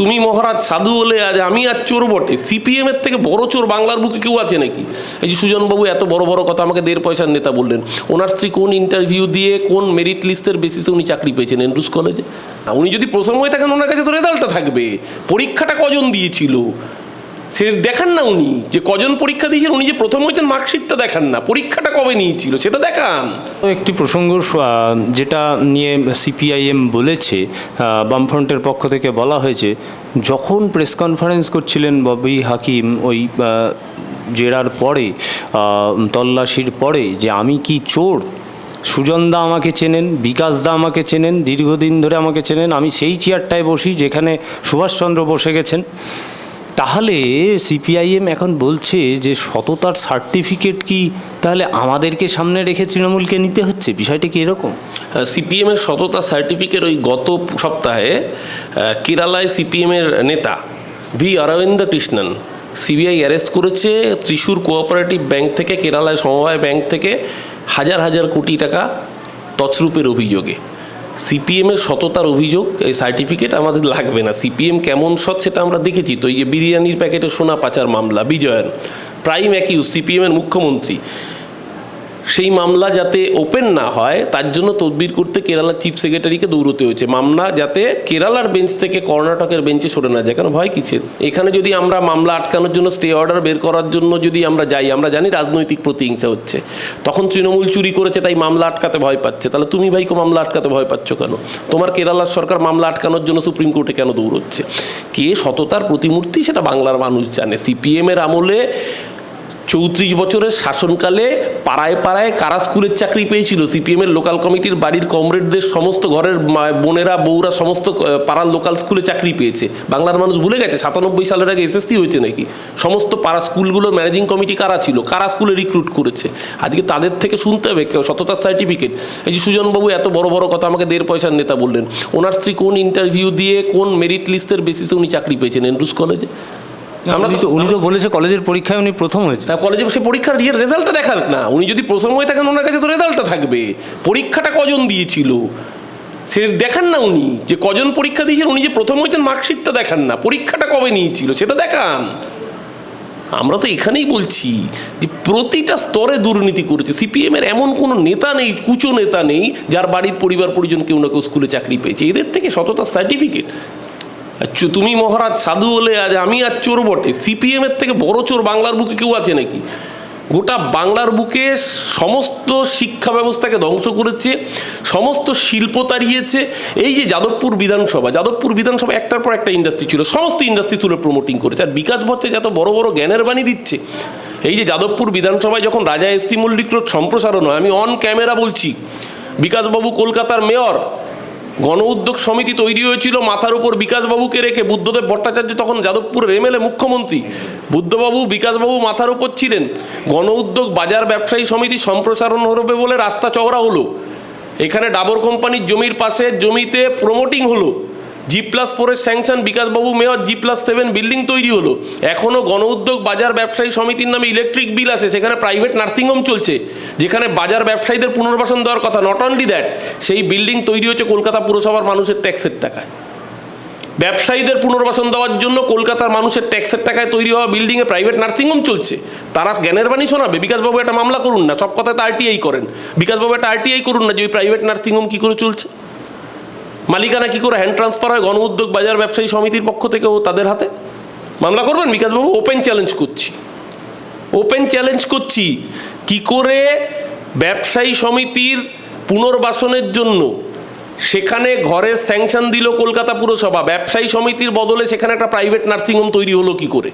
তুমি মহারাজ সাধু হলে আজ আমি আর চোর বটে। সিপিএম এর থেকে বড় চোর বাংলার বুকে কেউ আছে নাকি? এই যে সুজনবাবু এত বড় বড় কথা আমাকে দেড় পয়সার নেতা বললেন। ওনার স্ত্রী কোন ইন্টারভিউ দিয়ে, কোন মেরিট লিস্টের বেসিসে উনি চাকরি পেয়েছেন এন্ড্রুস কলেজে উনি যদি প্রথম হয়ে থাকেন, ওনার কাছে তো রেজাল্টটা থাকবে। পরীক্ষাটা কজন দিয়েছিল? সে দেখান না উনি, যে কজন পরীক্ষা দিয়েছেন, উনি যে প্রথম হয়েছেন, মার্কশিটটা দেখান না। পরীক্ষাটা কবে নিয়েছিল, সেটা দেখান। একটি প্রসঙ্গ যেটা নিয়ে সিপিআইএম বলেছে বামফ্রন্টের পক্ষ থেকে বলা হয়েছে, যখন প্রেস কনফারেন্স করছিলেন ববি হাকিম, ওই জেরার পরে তল্লাশির পরে, যে আমি কি চোর? সুজনদা আমাকে চেনেন, বিকাশদা আমাকে চেনেন, দীর্ঘদিন ধরে আমাকে চেনেন, আমি সেই চেয়ারটায় বসি, যেখানে সুভাষচন্দ্র বসে গেছেন। তাহলে সিপিআইএম এখন বলছে যে সততার সার্টিফিকেট কি তাহলে আমাদেরকে সামনে রেখে তৃণমূলকে নিতে হচ্ছে? বিষয়টা কি এরকম? সিপিএম এর সততা সার্টিফিকেট ওই গত সপ্তাহে কেরালায় সিপিএম এর নেতা V Aravind Krishnan CBI arrest করেছে। ত্রিশূর কোঅপারেটিভ ব্যাংক থেকে, কেরালায় সমবায় ব্যাংক থেকে হাজার হাজার কোটি টাকা তছরূপের অভিযোগে। সিপিএম এর সততার অভিযোগ, এই সার্টিফিকেট আমাদের লাগবে না। সিপিএম কেমন সৎ সেটা আমরা দেখেছি। তো এই যে বিরিয়ানির প্যাকেটে সোনা পাচার মামলা, বিজয়ন। প্রাইম অ্যাকিউজ সিপিএমের মুখ্যমন্ত্রী। সেই মামলা যাতে ওপেন না হয়, তার জন্য তদবির করতে কেরালার চিফ সেক্রেটারিকে দৌড়তে হয়েছে। মামলা যাতে কেরালার বেঞ্চ থেকে কর্ণাটকের বেঞ্চে সরে না যায়। কারণ ভয় কিসের? এখানে যদি আমরা মামলা আটকানোর জন্য স্টে অর্ডার বের করার জন্য যদি আমরা যাই, আমরা জানি রাজনৈতিক প্রতিহিংসা হচ্ছে। তখন তৃণমূল চুরি করেছে, তাই মামলা আটকাতে ভয় পাচ্ছে। তাহলে তুমি ভাইকে মামলা আটকাতে ভয় পাচ্ছ কেন? তোমার কেরালার সরকার মামলা আটকানোর জন্য সুপ্রিম কোর্টে কেন দৌড়চ্ছে? কে সততার প্রতিমূর্তি সেটা বাংলার মানুষ জানে। সিপিএমের আমলে চৌত্রিশ বছরের শাসনকালে পাড়ায় পাড়ায় কারা স্কুলের চাকরি পেয়েছিল? সিপিএমের লোকাল কমিটির বাড়ির কমরেডদের সমস্ত ঘরের বোনেরা, বউরা সমস্ত পাড়ার লোকাল স্কুলে চাকরি পেয়েছে। বাংলার মানুষ ভুলে গেছে, সাতানব্বই সালের আগে এসএসসি হয়েছে নাকি? সমস্ত পাড়া স্কুলগুলো ম্যানেজিং কমিটি কারা ছিল? কারা স্কুলে রিক্রুট করেছে? আজকে তাদের থেকে শুনতে হবে, কেউ সততার সার্টিফিকেট এই যে সুজনবাবু এত বড় বড় কথা আমাকে দেড় পয়সার নেতা বললেন, ওনার স্ত্রী কোন ইন্টারভিউ দিয়ে, কোন মেরিট লিস্টের বেসিসে উনি চাকরি পেয়েছেন? এন্ড্রুস কলেজে উনি তো উনি তো বলেছে কলেজের পরীক্ষায় উনি প্রথম হয়েছে। কলেজে সে পরীক্ষার ইয়ের রেজাল্টটা দেখান না। উনি যদি প্রথম হয়ে থাকেন ওনার কাছে তো রেজাল্টটা থাকবে। পরীক্ষাটা কজন দিয়েছিল? সে দেখান না উনি যে কজন পরীক্ষা দিয়েছেন। উনি যে প্রথম হয়েছেন মার্কশিটটা দেখান না। পরীক্ষাটা কবে নিয়েছিল? সেটা দেখান। আমরা তো এখানেই বলছি যে প্রতিটা স্তরে দুর্নীতি করেছে। সিপিএম এর এমন কোনো নেতা নেই কুচো নেতা নেই যার বাড়ির পরিবার পরিজন কেউ না কেউ স্কুলে চাকরি পেয়েছে। এদের থেকে সততা সার্টিফিকেট তুমি মহারাজ সাধু বলে আজ আমি আর চোর বটে। সিপিএম এর থেকে বড় চোর বাংলার বুকে কেউ আছে নাকি? গোটা বাংলার বুকে সমস্ত শিক্ষা ব্যবস্থাকে ধ্বংস করেছে, সমস্ত শিল্প তাড়িয়েছে। এই যে যাদবপুর বিধানসভা যাদবপুর বিধানসভা একটার পর একটা ইন্ডাস্ট্রি ছিল, সমস্ত ইন্ডাস্ট্রি তুলে প্রমোটিং করেছে। আর বিকাশ ভট্টাচার্য এত বড় বড় জ্ঞানের বাণী দিচ্ছে, এই যে যাদবপুর বিধানসভায় যখন রাজা এসসি মল্লিক রোড সম্প্রসারণ হয়, আমি অন ক্যামেরা বলছি, বিকাশবাবু কলকাতার মেয়র গণ উদ্যোগ সমিতি তৈরি হয়েছিল, মাথার উপর বিকাশবাবুকে রেখে। বুদ্ধদেব ভট্টাচার্য তখন যাদবপুরের এমএলএ মুখ্যমন্ত্রী। বুদ্ধবাবু, বিকাশবাবু মাথার উপর ছিলেন। গণ উদ্যোগ বাজার ব্যবসায়ী সমিতি সম্প্রসারণ হবে বলে রাস্তা চওড়া হলো। এখানে ডাবর কোম্পানির জমির পাশে জমিতে প্রমোটিং হলো। জি প্লাস ফোরের sanction বিকাশবাবু mayor G plus seven building তৈরি হলো। এখনও গণ উদ্যোগ বাজার ব্যবসায়ী সমিতির নামে ইলেকট্রিক বিল আছে সেখানে প্রাইভেট নার্সিংহোম চলছে। যেখানে বাজার ব্যবসায়ীদের পুনর্বাসন দেওয়ার কথা নট অনলি দ্যাট সেই বিল্ডিং তৈরি হচ্ছে কলকাতা পুরসভার মানুষের ট্যাক্সের টাকায়। ব্যবসায়ীদের পুনর্বাসন দেওয়ার জন্য কলকাতার মানুষের ট্যাক্সের টাকায় তৈরি হওয়া বিল্ডিংয়ে প্রাইভেট নার্সিংহোম চলছে। তারা জ্ঞানের বাণী শোনাবে। বিকাশবাবু একটা মামলা করুন না, সব কথা তো আরটিআই করেন। বিকাশবাবু একটা আরটিআই করুন না যে ওই প্রাইভেট নার্সিংহোম কী করে চলছে। মালিকানা কী করে হ্যান্ড ট্রান্সফার হয়? গণ উদ্যোগ বাজার ব্যবসায়ী সমিতির পক্ষ থেকে ও তাদের হাতে? মামলা করবেন বিকাশবাবু ওপেন চ্যালেঞ্জ করছি। ওপেন চ্যালেঞ্জ করছি। কি করে ব্যবসায়ী সমিতির পুনর্বাসনের জন্য সেখানে ঘরের স্যাংশন দিল কলকাতা পুরসভা? ব্যবসায়ী সমিতির বদলে সেখানে একটা প্রাইভেট নার্সিংহোম তৈরি হলো কি করে?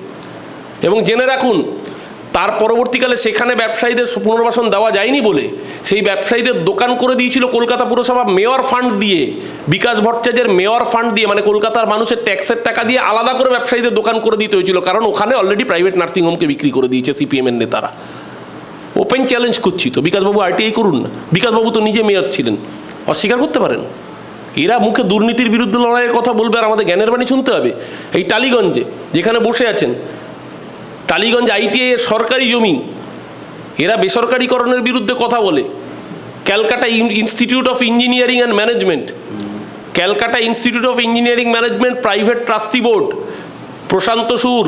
এবং জেনে রাখুন তার পরবর্তীকালে সেখানে ব্যবসায়ীদের পুনর্বাসন দেওয়া যায়নি বলে সেই ব্যবসায়ীদের দোকান করে দিয়েছিল কলকাতা পুরসভা মেয়র ফান্ড দিয়ে, বিকাশ ভট্টাচার্যের মেয়র ফান্ড দিয়ে মানে কলকাতার মানুষের ট্যাক্সের টাকা দিয়ে আলাদা করে ব্যবসায়ীদের দোকান করে দিতে হয়েছিল। কারণ ওখানে অলরেডি প্রাইভেট নার্সিংহোমকে বিক্রি করে দিয়েছে সিপিএমের নেতারা। ওপেন চ্যালেঞ্জ করছি তো। বিকাশবাবু আরটিআই করুন না। বিকাশবাবু তো নিজে মেয়র ছিলেন। অস্বীকার করতে পারেন? এরা মুখে দুর্নীতির বিরুদ্ধে লড়াইয়ের কথা বলবে আর আমাদের জ্ঞানের বাণী শুনতে হবে। এই টালিগঞ্জে যেখানে বসে আছেন টালিগঞ্জ আইটিআই সরকারি জমি, এরা বেসরকারীকরণের বিরুদ্ধে কথা বলে। Calcutta institute of engineering and management Calcutta institute of engineering management private trustee board Prashanta Sur,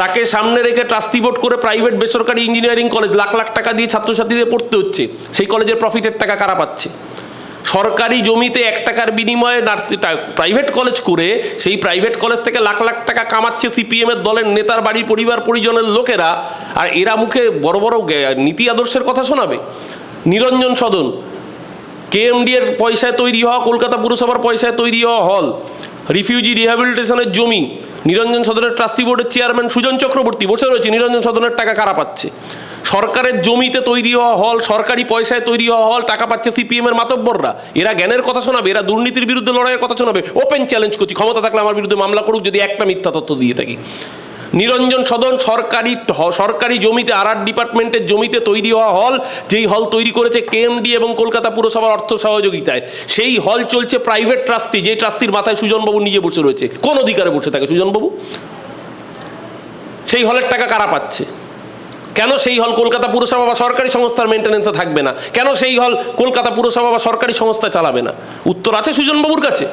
তাকে সামনে রেখে ট্রাস্টি বোর্ড করে প্রাইভেট বেসরকারি ইঞ্জিনিয়ারিং কলেজ লাখ লাখ টাকা দিয়ে ছাত্রছাত্রীদের পড়তে হচ্ছে। সেই কলেজের প্রফিটের টাকা কারা পাচ্ছে? সরকারি জমিতে এক টাকার বিনিময়ে প্রাইভেট কলেজ করে, সেই প্রাইভেট কলেজ থেকে লাখ লাখ টাকা কামাচ্ছে সিপিএম এর দলের নেতার বাড়ি, পরিবার, পরিজনের লোকেরা। আর এরা মুখে বড় বড় নীতি আদর্শের কথা শোনাবে? নিরঞ্জন সদন। কেএমডি এর পয়সায় তৈরি হওয়া, কলকাতা পুরসভার পয়সায় তৈরি হওয়া হল। রিফিউজি রিহ্যাবিলিটেশনের জমি। নিরঞ্জন সদনের ট্রাস্টি বোর্ডের চেয়ারম্যান সুজন চক্রবর্তী বসে রয়েছে। নিরঞ্জন সদনের টাকা কারা পাচ্ছে? সরকারের জমিতে তৈরি হওয়া হল, সরকারি পয়সায় তৈরি হওয়া হল, টাকা পাচ্ছে সিপিএম এর মাতব্বররা। এরা জ্ঞানের কথা শোনাবে, এরা দুর্নীতির বিরুদ্ধে লড়াইয়ের কথা শোনাবে। ওপেন চ্যালেঞ্জ করছি, ক্ষমতা থাকলে আমার বিরুদ্ধে মামলা করুক, যদি একটা মিথ্যা তথ্য দিয়ে থাকি। নিরঞ্জন সদন সরকারি সরকারি জমিতে, আর ডিপার্টমেন্টের জমিতে তৈরি হওয়া হল, যেই হল তৈরি করেছে কেএমডি এবং কলকাতা পুরসভার অর্থ সহযোগিতায়। সেই হল চলছে প্রাইভেট ট্রাস্টি যে ট্রাস্টির মাথায় সুজনবাবু নিজে বসে রয়েছে। কোন অধিকারে বসে থাকে সুজনবাবু? সেই হলের টাকা কারা পাচ্ছে? কেন সেই হল কলকাতা পুরসভা বা সরকারি সংস্থার মেনটেন্যান্সে থাকবে না? কেন সেই হল কলকাতা পুরসভা বা সরকারি সংস্থা চালাবে না? উত্তর আছে সুজনবাবুর কাছে।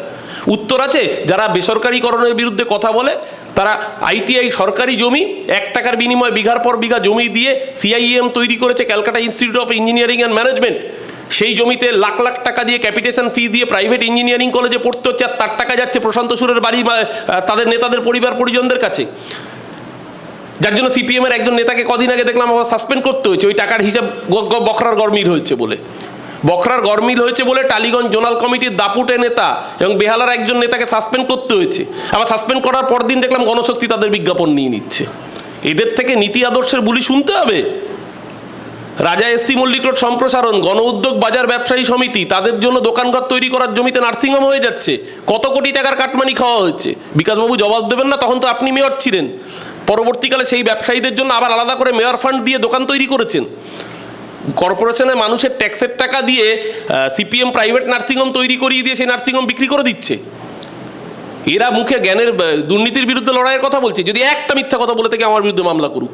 উত্তর আছে, যারা বেসরকারিকরণের বিরুদ্ধে কথা বলে, তারা আইটিআই সরকারি জমি, এক টাকার বিনিময়ে বিঘার পর বিঘা জমি দিয়ে সিআইএম তৈরি করেছে Calcutta institute of engineering and management. সেই জমিতে লাখ লাখ টাকা দিয়ে ক্যাপিটেশন ফি দিয়ে প্রাইভেট ইঞ্জিনিয়ারিং কলেজে পড়তে হচ্ছে, আর তার টাকা যাচ্ছে প্রশান্ত সুরের বাড়ি তাদের নেতাদের পরিবার পরিজনদের কাছে। যার জন্য সিপিএম এর একজন নেতাকে কদিন আগে দেখলাম আবার সাসপেন্ড করতে হয়েছে। ওই টাকার হিসাব বখরার গরমিল হয়েছে বলে। বখরার গরমিল হয়েছে বলে টালিগঞ্জ জোনাল কমিটির দাপুটে নেতা এবং বেহালার একজন নেতাকে সাসপেন্ড করতে হয়েছে। আবার সাসপেন্ড করার পর দিন দেখলাম গণশক্তি তাদের বিজ্ঞাপন নিয়ে নিচ্ছে। এদের থেকে নীতি আদর্শের বুলি শুনতে হবে। রাজা এসটি মল্লিক রোড সম্প্রসারণ, গণ উদ্যোগ, বাজার ব্যবসায়ী সমিতি, তাদের জন্য দোকানঘর তৈরি করার জমিতে নার্সিংহোম হয়ে যাচ্ছে। কত কোটি টাকার কাটমানি খাওয়া হচ্ছে বিকাশবাবু জবাব দেবেন না, তখন তো আপনি মেয়র ছিলেন। পরবর্তীকালে সেই ব্যবসায়ীদের জন্য আবার আলাদা করে মেয়র ফান্ড দিয়ে দোকান তৈরি করেছেন। কর্পোরেশনের মানুষের ট্যাক্সের টাকা দিয়ে সিপিএম প্রাইভেট নার্সিংহোম তৈরি করিয়ে দিয়ে সেই নার্সিংহোম বিক্রি করে দিচ্ছে। এরা মুখে জ্ঞানের দুর্নীতির বিরুদ্ধে লড়াইয়ের কথা বলছে। যদি একটা মিথ্যা কথা বলে থেকে, আমার বিরুদ্ধে মামলা করুক।